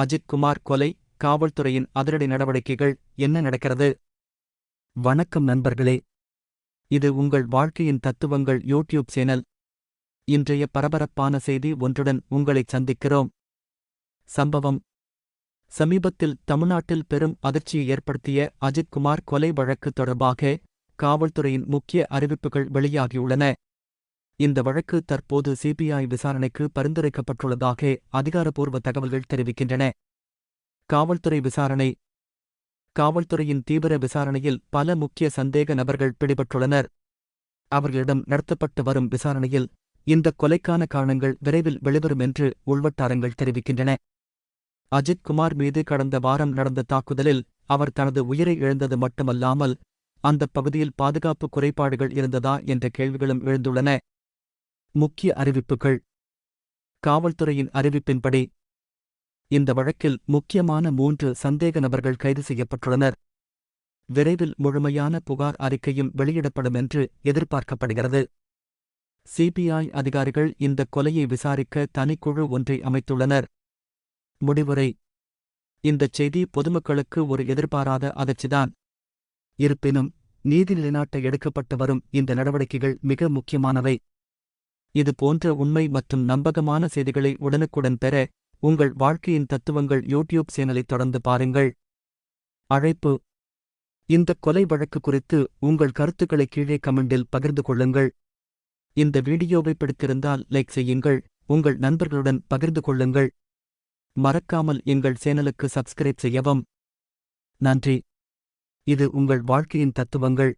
அஜித் குமார் கொலை காவல்துறையின் அதிரடி நடவடிக்கைகள் என்ன நடக்கிறது? வணக்கம் நண்பர்களே. இது உங்கள் வாழ்க்கையின் தத்துவங்கள் யூடியூப் சேனல். இன்றைய பரபரப்பான செய்தி ஒன்றுடன் உங்களைச் சந்திக்கிறோம். சம்பவம். சமீபத்தில் தமிழ்நாட்டில் பெரும் அதிர்ச்சியை ஏற்படுத்திய அஜித் குமார் கொலை வழக்கு தொடர்பாக காவல்துறையின் முக்கிய அறிவிப்புகள் வெளியாகியுள்ளன. இந்த வழக்கு தற்போது சிபிஐ விசாரணைக்கு பரிந்துரைக்கப்பட்டுள்ளதாக அதிகாரப்பூர்வ தகவல்கள் தெரிவிக்கின்றன. காவல்துறை விசாரணை. காவல்துறையின் தீவிர விசாரணையில் பல முக்கிய சந்தேக நபர்கள் பிடிபட்டுள்ளனர். அவர்களிடம் நடத்தப்பட்டு வரும் விசாரணையில் இந்த கொலைக்கான காரணங்கள் விரைவில் வெளிவரும் என்று உள்வட்டாரங்கள் தெரிவிக்கின்றன. அஜித் குமார் மீது கடந்த வாரம் நடந்த தாக்குதலில் அவர் தனது உயிரை இழந்தது மட்டுமல்லாமல் அந்தப் பகுதியில் பாதுகாப்பு குறைபாடுகள் இருந்ததா என்ற கேள்விகளும் எழுந்துள்ளன. முக்கிய அறிவிப்புகள். காவல்துறையின் அறிவிப்பின்படி இந்த வழக்கில் முக்கியமான மூன்று சந்தேக நபர்கள் கைது செய்யப்பட்டுள்ளனர். விரைவில் முழுமையான புகார் அறிக்கையும் வெளியிடப்படும் என்று எதிர்பார்க்கப்படுகிறது. சிபிஐ அதிகாரிகள் இந்த கொலையை விசாரிக்க தனிக்குழு ஒன்றை அமைத்துள்ளனர். முடிவுரை இந்தச் செய்தி பொதுமக்களுக்கு ஒரு எதிர்பாராத அதிர்ச்சிதான். இருப்பினும் நீதி நிலைநாட்ட எடுக்கப்பட்டு வரும் இந்த நடவடிக்கைகள் மிக முக்கியமானவை. இது போன்ற உண்மை மற்றும் நம்பகமான செய்திகளை உடனுக்குடன் பெற உங்கள் வாழ்க்கையின் தத்துவங்கள் யூடியூப் சேனலை தொடர்ந்து பாருங்கள். அழைப்பு. இந்த கொலை வழக்கு குறித்து உங்கள் கருத்துக்களை கீழே கமெண்டில் பகிர்ந்து கொள்ளுங்கள். இந்த வீடியோவை பிடித்திருந்தால் லைக் செய்யுங்கள் உங்கள் நண்பர்களுடன் பகிர்ந்து கொள்ளுங்கள். மறக்காமல் எங்கள் சேனலுக்கு சப்ஸ்கிரைப் செய்யவும். நன்றி. இது உங்கள் வாழ்க்கையின் தத்துவங்கள்.